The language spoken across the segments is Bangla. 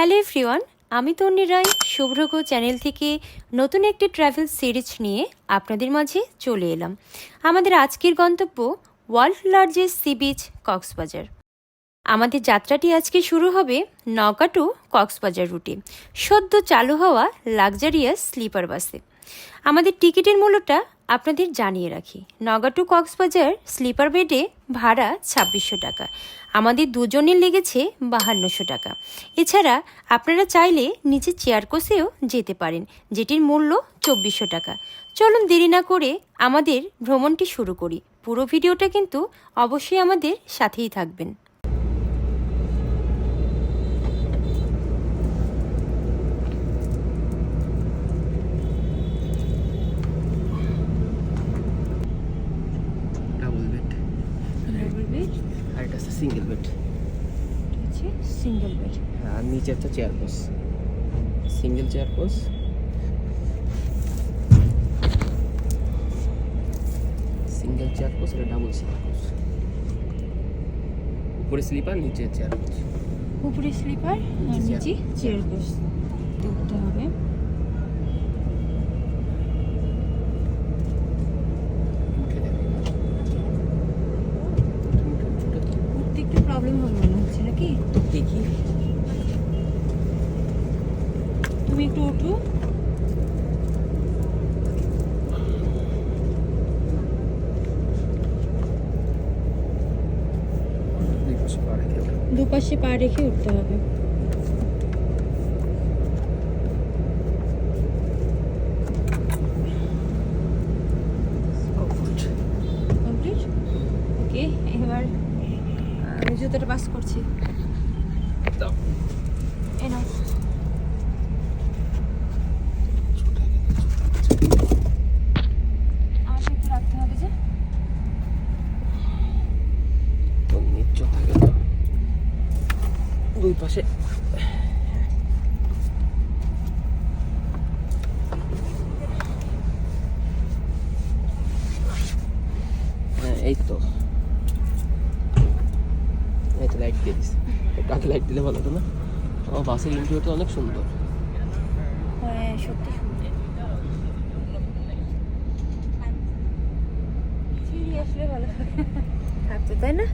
হ্যালো এভরিওয়ান আমি তন্নি রায়, শুভ্রগ চ্যানেল থেকে নতুন একটি ট্রাভেল সিরিজ নিয়ে আপনাদের মাঝে চলে এলাম। আমাদের আজকের গন্তব্য world largest sea beach Cox's Bazar. আমাদের যাত্রাটি আজকে শুরু হবে নওগাঁ টু কক্সবাজার রুটে সদ্য চালু হওয়া লাক্সারিয়াস স্লিপার বাসে আমাদের টিকিটের মূল্যটা আপনাদের জানিয়ে রাখি, নগা টু কক্সবাজার স্লিপার বেডে ভাড়া ছাব্বিশশো টাকা। আমাদের দুজনের লেগেছে বাহান্নশো টাকা। এছাড়া আপনারা চাইলে নিচে চেয়ার কোষেও যেতে পারেন, যেটির মূল্য চব্বিশশো টাকা। চলুন দেরি না করে আমাদের ভ্রমণটি শুরু করি। পুরো ভিডিওটা কিন্তু অবশ্যই আমাদের সাথেই থাকবেন ডাবল বেড হচ্ছে সিঙ্গেল বেড সিঙ্গেল বেড আর নিচে একটা চেয়ার পোস সিঙ্গেল চেয়ার পোস সিঙ্গেল চেয়ার পোস এটা ডাবল চেয়ার পোস উপরে স্লিপার নিচে চেয়ার পোস উপরে স্লিপার আর নিচে চেয়ার কোষ দেখতে হবে উঠে দেখো তুমি উঠে- উঠে দেখো। উঠতে একটু হল মনে হচ্ছে নাকি? দেখি। তুমি একটু উঠো। ওঠো। দুপাশে পা রেখে উঠতে হবে Comfort. কমপ্লিট ওকে এবার আমি জুতোটা পাস করছি দাও। এই নাও আমাকে একটু রাখতে হবে যে তো নিচ থাকে তো দুই পাশে। হ্যাঁ এই তো এই তো লাইট দিয়ে দিস একটু লাইট দিলে ভালো হতো না? ও বাসের ইন্টারভিউটা অনেক সুন্দর। হ্যাঁ সত্যি আসলে ভালো থাকতো তাই না?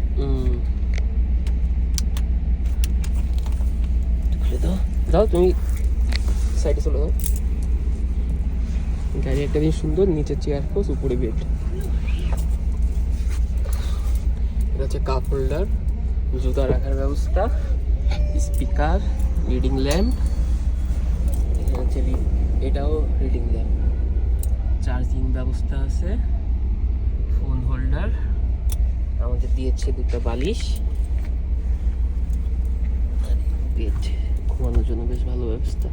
খুলে দাও দাও তুমি সাইডে চলে দাও গাড়ি একটা দিন সুন্দর নিচে চেয়ার পোস উপরে বেড এটা হচ্ছে কাপ হোল্ডার জুতা রাখার ব্যবস্থা স্পিকার রিডিং ল্যাম্প হচ্ছে এটাও রিডিং ল্যাম্প চার্জিং ব্যবস্থা আছে ফোন হোল্ডার আমাদের দিয়েছে দুটো বালিশ। বেড ঘুমানোর জন্য বেশ ভালো ব্যবস্থা।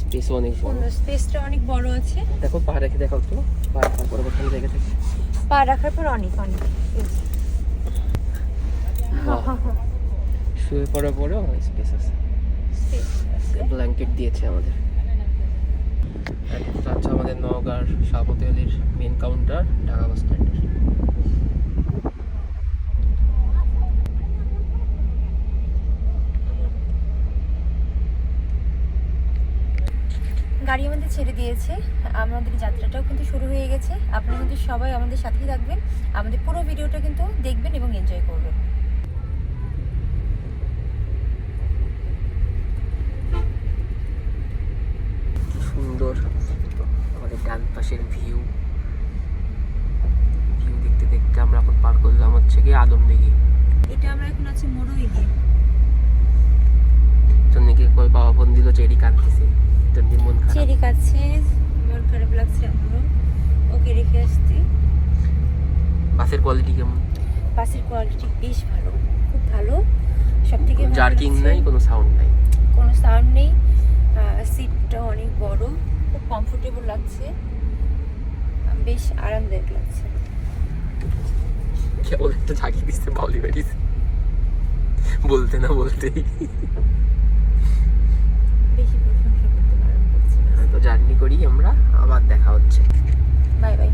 স্পেস অনেক বড়। স্পেসটা অনেক বড় আছে। দেখো পা রেখে দেখাও তো। পা রাখার পরে কোথাও জায়গা থাকে। পা রাখার পর অনেক অনেক। শুয়ে পড়ার পরেও স্পেস আছে। ব্ল্যাঙ্কেট দিয়েছে আমাদের। এটা হচ্ছে আমাদের নওগাঁর শাহপতি আলীর মেন কাউন্টার ঢাকা বাস স্ট্যান্ডের গাড়ি আমাদের ছেড়ে দিয়েছে। আমাদের যাত্রাটাও কিন্তু শুরু হয়ে গেছে। আপনারা কিন্তু সবাই আমাদের সাথেই থাকবেন। আমাদের পুরো ভিডিওটা কিন্তু দেখবেন এবং এনজয় করবেন সুন্দর আমাদের ভিউ ভিউ দেখতে দেখতে আমরা এখন পার করলাম হচ্ছে গিয়ে আদম দিঘি এটা আমরা এখন আছি মোড়ই দিয়ে চন্নিকে কই বাবা ফোন দিল চেরি কাঁদতেছে চন্নির মন খারাপ। চেরি কাছে মন খারাপ লাগছে আমারও। ওকে রেখে আসছি। বাসের কোয়ালিটি কেমন? বাসের কোয়ালিটি বেশ ভালো খুব ভালো। সব থেকে জার্কিং নাই কোনো সাউন্ড নাই? কোনো সাউন্ড নেই। সিটটা অনেক বড় খুব কমফোর্টেবল লাগছে। বেশ আরামদায়ক লাগছে। কেবল একটা ঝাঁকি দিচ্ছে বাউলি বাড়ির বলতে না বলতে তো জার্নি করি আমরা আবার দেখা হচ্ছে। Bye bye.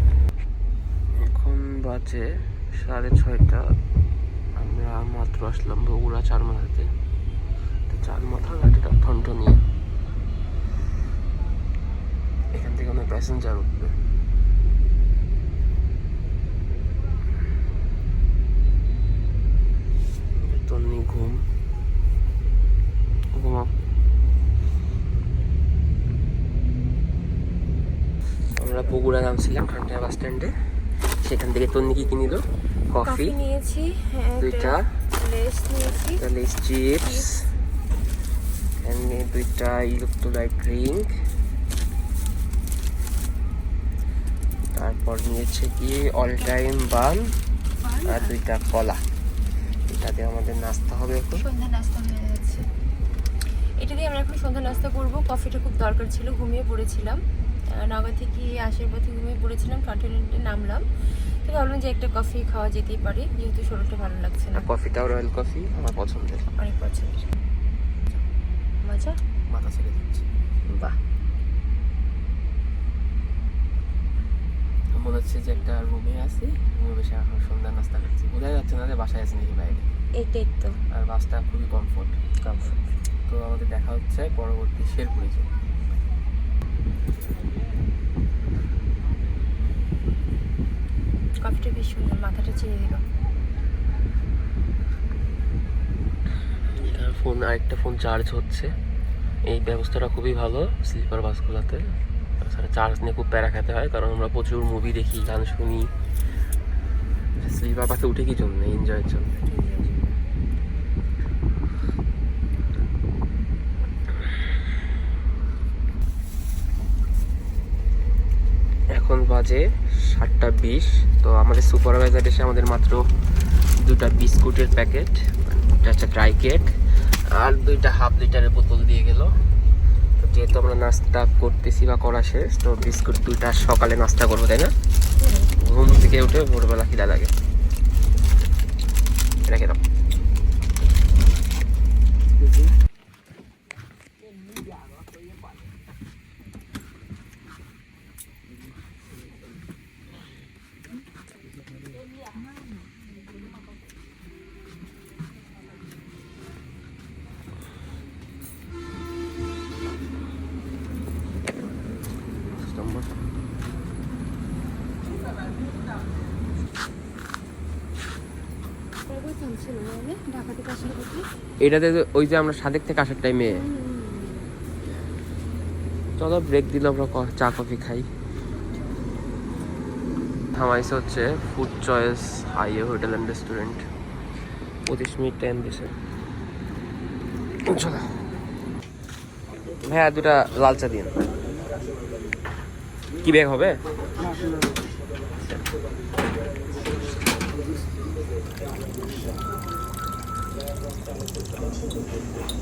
এখন বাজে সাড়ে ছয়টা। আমরা মাত্র আসলাম বগুড়া চার মাথাতে। তো চার মাথা গাড়িটা ঠনঠনিয়ে। এখান থেকে অনেক প্যাসেঞ্জার উঠবে। ঘুম। ঘুমাও। আমরা বগুড়া নামছিলাম খানটা বাস স্ট্যান্ডে। সেখান থেকে তন্নি কি কিনিল কফি। নিয়েছি হ্যাঁ দুইটা। লেস নিয়েছি। চিপস। দুইটা ইলেকট্রোলাইট ড্রিঙ্ক। তারপর নিয়েছে কি? অল টাইম বান আর দুইটা কলা। এটা দিয়ে আমাদের নাস্তা হবে এখন। সন্ধ্যা নাস্তা হয়ে যাচ্ছে এটা দিয়ে আমরা এখন সন্ধ্যা নাস্তা করব। কফিটা খুব দরকার ছিল ঘুমিয়ে পড়েছিলাম। নগর থেকে আসার পথে ঘুমিয়ে পড়েছিলাম কন্টিনেন্টে নামলাম। তো ভাবলাম যে একটা কফি খাওয়া যেতেই পারে যেহেতু শরীরটা ভালো লাগছে না। কফিটাও রয়্যাল কফি আমার পছন্দের। অনেক পছন্দের। মজা? মাথা ছেড়ে দিচ্ছি। বাহ। মনে হচ্ছে যে একটা রুমে আছি। রুমে বসে এখন সন্ধ্যা নাস্তা করছি বোঝা যাচ্ছে না যে বাসায় আছে নাকি বাইরে। এইটাই তো। আর বাসটা খুবই কমফোর্ট কমফোর্ট তো আমাদের দেখা হচ্ছে পরবর্তী শেরপুরে যে কফিটা বেশ সুন্দর মাথাটা ছেড়ে দিল। ফোন আরেকটা ফোন চার্জ হচ্ছে। এই ব্যবস্থাটা খুবই ভালো স্লিপার বাসগুলোতে। চার্জ নিয়ে খুব প্যারা খেতে হয়, কারণ আমরা প্রচুর মুভি দেখি, গান শুনি। স্লিপার বাসে উঠে কি জন্য? এনজয়ের জন্য। এখন বাজে সাতটা বিশ, তো আমাদের সুপারভাইজার এসে আমাদের মাত্র দুটা বিস্কুটের প্যাকেট হচ্ছে ড্রাই কেক আর দুইটা হাফ লিটারের বোতল দিয়ে গেল। যেহেতু আমরা নাস্তা করতেছি বা করা শেষ, তো বিস্কুট দুইটা সকালে নাস্তা করব, তাই না? ঘুম থেকে উঠে ভোরবেলা খিদা লাগে। এটাতে ওই যে আমরা সাদেক থেকে আসার টাইমে চলো ব্রেক দিলে আমরা চা কফি খাই। থামাইছে হচ্ছে ফুড চয়েস হাইয়ে হোটেল অ্যান্ড রেস্টুরেন্ট পঁচিশ মিনিট টাইম দিছে। হ্যাঁ দুটা লাল চা দিন কি ব্যাগ হবে?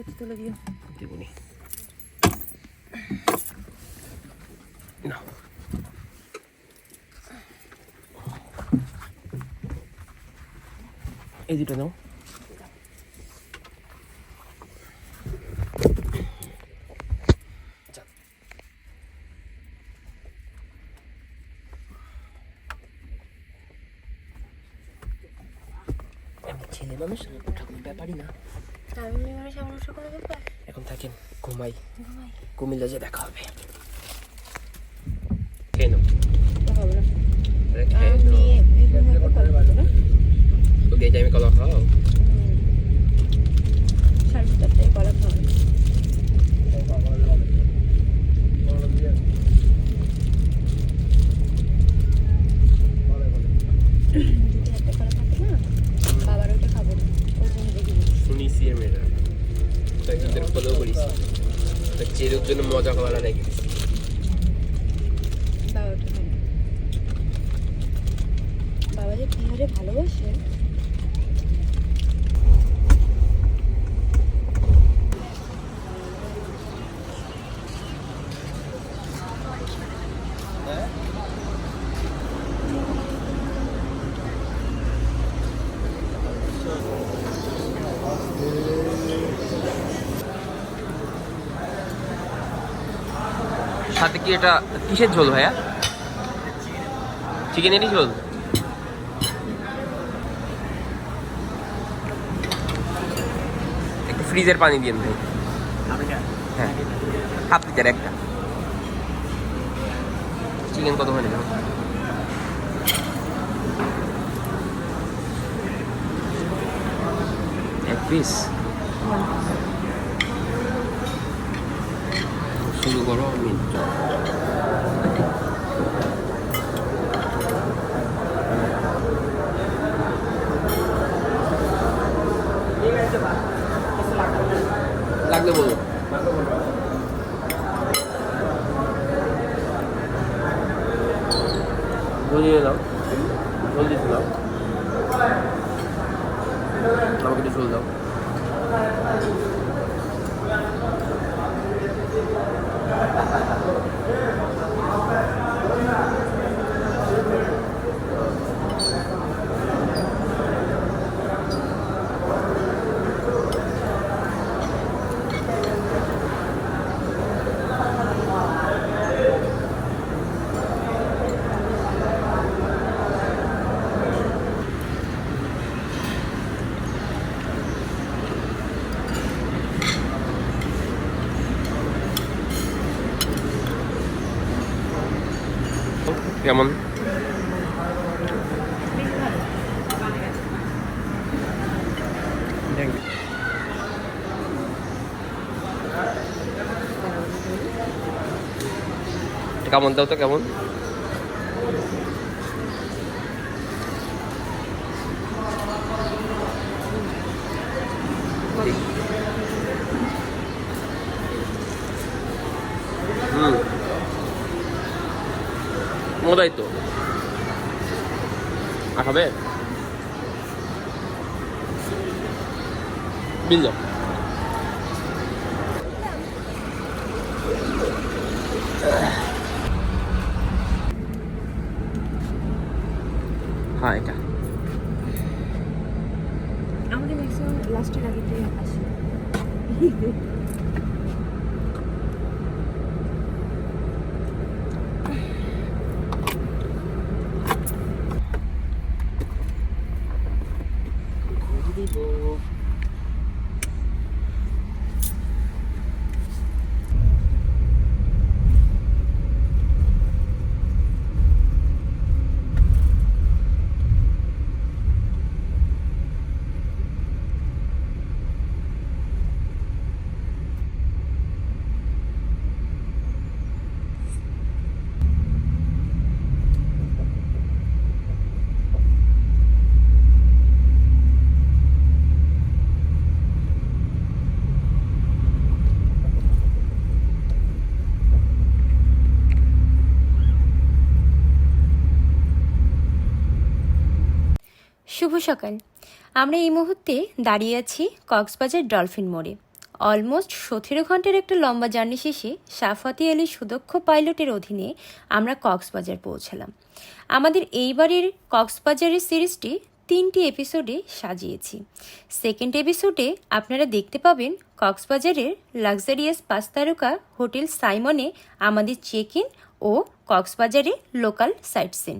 জুতো তুলে দিও দেবনি। নাও এই দুটো। আমি ছেলে মানুষ ব্যাপারই না। আমি এখন থাকেন ঘুমাই। কুমিল্লা যে দেখা হবে। খেয়ে না। আমি কল কলা খাও বাবার ওইটা খাব ওই জন্য শুনিছি আমি এটা। তোদের ফলো করিস। যে জন্য মজা করা নাকি বাবা যে কি হারে ভালোবাসে? Yeah. হ্যাঁ? সাথে কি এটা কিসের ঝোল ভাইয়া? চিকেনেরই ঝোল? একটু ফ্রিজের পানি দিন ভাই। হ্যাঁ হাফ লিটার একটা। চিকেন কত হয়ে নেবেন এক পিস শুরু করো আমি লাগবে বলো বুঝিয়ে দাও। জলদি দাও আমাকে একটু দাও। কেমন? কেমন দাও তো কেমন হুম মজাই তো আর হবে? বিল দাও। হ্যাঁ এটা। আমাদের ম্যাক্সিমাম লাস্টের আগে আসি শুভ সকাল। আমরা এই মুহূর্তে দাঁড়িয়ে আছি কক্সবাজার ডলফিন মোড়ে। অলমোস্ট সতেরো ঘণ্টার একটা লম্বা জার্নি শেষে সাফাতি আলী সুদক্ষ পাইলটের অধীনে আমরা কক্সবাজার পৌঁছালাম। আমাদের এইবারের কক্সবাজারের সিরিজটি তিনটি এপিসোডে সাজিয়েছি। সেকেন্ড এপিসোডে আপনারা দেখতে পাবেন কক্সবাজারের লাক্সারিয়াস পাঁচ তারকা হোটেল সাইমনে আমাদের চেক ইন ও কক্সবাজারে লোকাল সাইট সিন